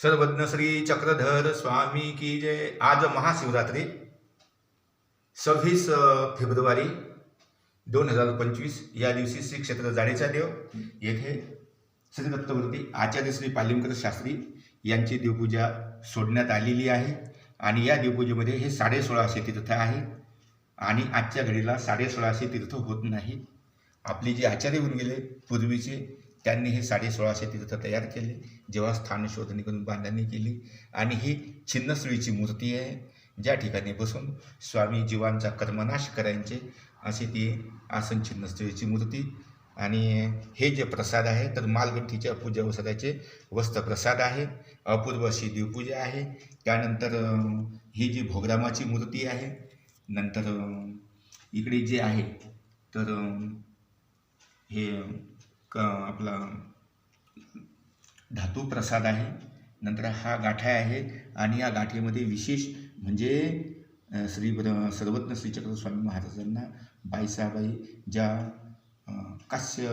सर्वज्ञ श्री चक्रधर स्वामी की जय। आज महाशिवरात्री सव्वीस फेब्रुवारी दोन हजार पंचवीस या दिवशी श्री क्षेत्र जाडेचा देव येथे श्री दत्तवृत्ती आचार्य श्री पालिमकर शास्त्री यांची देवपूजा सोडण्यात आलेली आहे आणि या देवपूजेमध्ये हे साडेसोळाशे तीर्थ आहे आणि आजच्या घडीला साडेसोळाशे तीर्थ होत नाही. आपले जे आचार्य होऊन गेले पूर्वीचे त्यांनी हे साडेसोळाशे तीर्थ तयार केले. जेव्हा स्थान शोधणी करून बांधणी केली. आणि ही छिन्नस्त्रीची मूर्ती आहे. ज्या ठिकाणी बसून स्वामी जीवांचा कर्मनाश करायचे अशी ती आसन छिन्नस्त्रीची मूर्ती. आणि हे जे प्रसाद आहे तर मालगठ्ठीच्या पूजा वसराचे वस्त्र प्रसाद आहे. अपूर्व अशी देवपूजा आहे. त्यानंतर ही जी भोगरामाची मूर्ती आहे नंतर इकडे जे आहे तर हे क आपला धातू प्रसाद आहे. नंतर हा गाठा आहे आणि या गाठीमध्ये विशेष म्हणजे श्री सर्वज्ञ श्रीचक्र स्वामी महाराजांना बाईसाबाई ज्या कास्य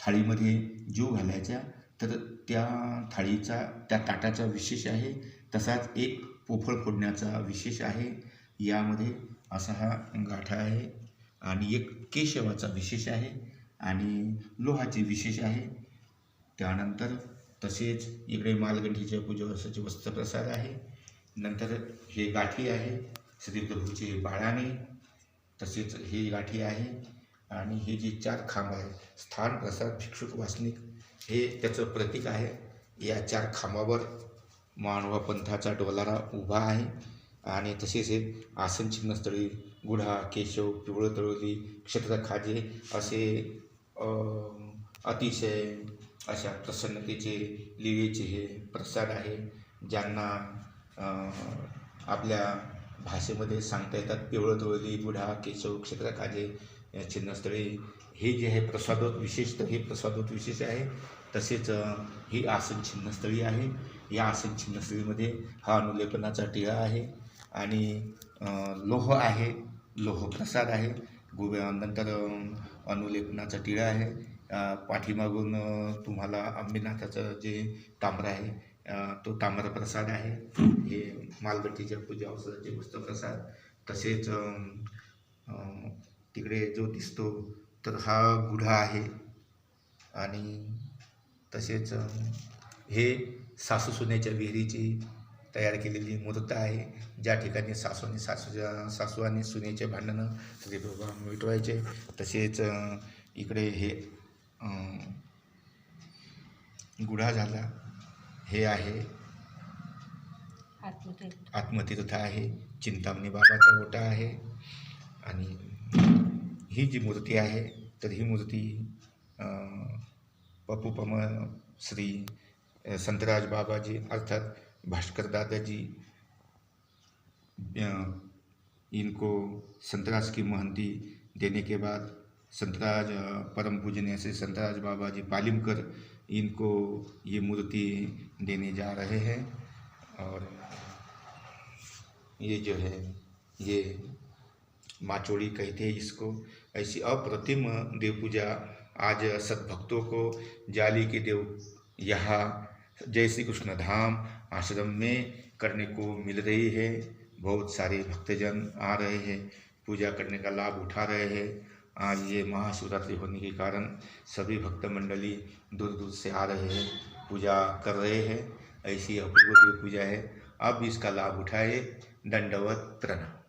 थाळीमध्ये जीव घालायच्या तर त्या थाळीचा त्या ताटाचा विशेष आहे. तसाच एक पोफळ फोडण्याचा विशेष आहे. यामध्ये असा हा गाठा आहे आणि एक केशवाचा विशेष आहे. आणि लोहाचे विशेष आहे. त्यानंतर तसेच इकडे मालगंठीच्या पूजेवरसाचे वस्त्रप्रसाद आहे. नंतर हे गाठी आहे. श्री प्रभूचे बाळाने तसेच ही गाठी आहे. आणि हे जे चार खांब आहे स्थान प्रसाद भिक्षुक वासनिक हे त्याचं प्रतीक आहे. या चार खांबावर मानवा पंथाचा डोलारा उभा आहे. आणि तसेच हे आसन चिन्हस्थळी गुढा केशव पिवळं तळोली क्षेत्र खाजे असे अतिशय अशा प्रसन्नतेचे लिवेचे हे प्रसाद आहे ज्यांना आपल्या भाषेमध्ये सांगता येतात पिवळं बुढा केशव क्षेत्र खाजे चिन्हस्थळी हे जे आहे प्रसादोत विशेषतः हे प्रसादोत विशेष आहे. तसेच ही आसन चिन्हस्थळी आहे. या आसन छिन्नस्थळीमध्ये हा अनुलेपनाचा टिळा आहे. आणि लोह आहे लोह प्रसाद आहे. गोव्या नंतर अनुलेपनाचा टिळा आहे. पाठीमागून तुम्हाला आंबेनाथाचं जे तांबरं आहे तो तांबरा प्रसाद आहे. हे मालगट्टीच्या पूजा औषधाचे वस्त्रप्रसाद तसेच तिकडे जो दिसतो तर हा गुढा आहे. आणि तसेच हे सासू सुनेच्या विहिरीची तयार केलेली मूर्त आहे. ज्या ठिकाणी सासूने सासूच्या सासू आणि सुनेचे भांडणं श्रीप्रभा मिटवायचे. तसेच इकडे हे गुढा झाला. हे आहे. आत्मतीर्थ आहे. चिंतामणी बाबाचा ओटा आहे. आणि ही जी मूर्ती आहे तर ही मूर्ती अं, पप्पूपम श्री संतराज बाबाजी अर्थात भास्कर दादाजी इनको संतराज की महंती देने के बाद संतराज परम पूजनीय से संतराज बाबा जी पालिमकर इनको ये मूर्ति देने जा रहे हैं और ये जो है, ये माचोड़ी कहते हैं इसको। ऐसी अप्रतिम देव पूजा आज सद्भक्तों को जाली के देव यहाँ जय श्री कृष्ण धाम आश्रम में करने को मिल रही है। बहुत सारे भक्तजन आ रहे हैं। पूजा करने का लाभ उठा रहे हैं। आज ये महाशिवरात्रि होने के कारण सभी भक्त मंडली दूर दूर से आ रहे हैं। पूजा कर रहे हैं। ऐसी अपूर्व पूजा है। अब इसका लाभ उठाए दंडवत प्रणाम।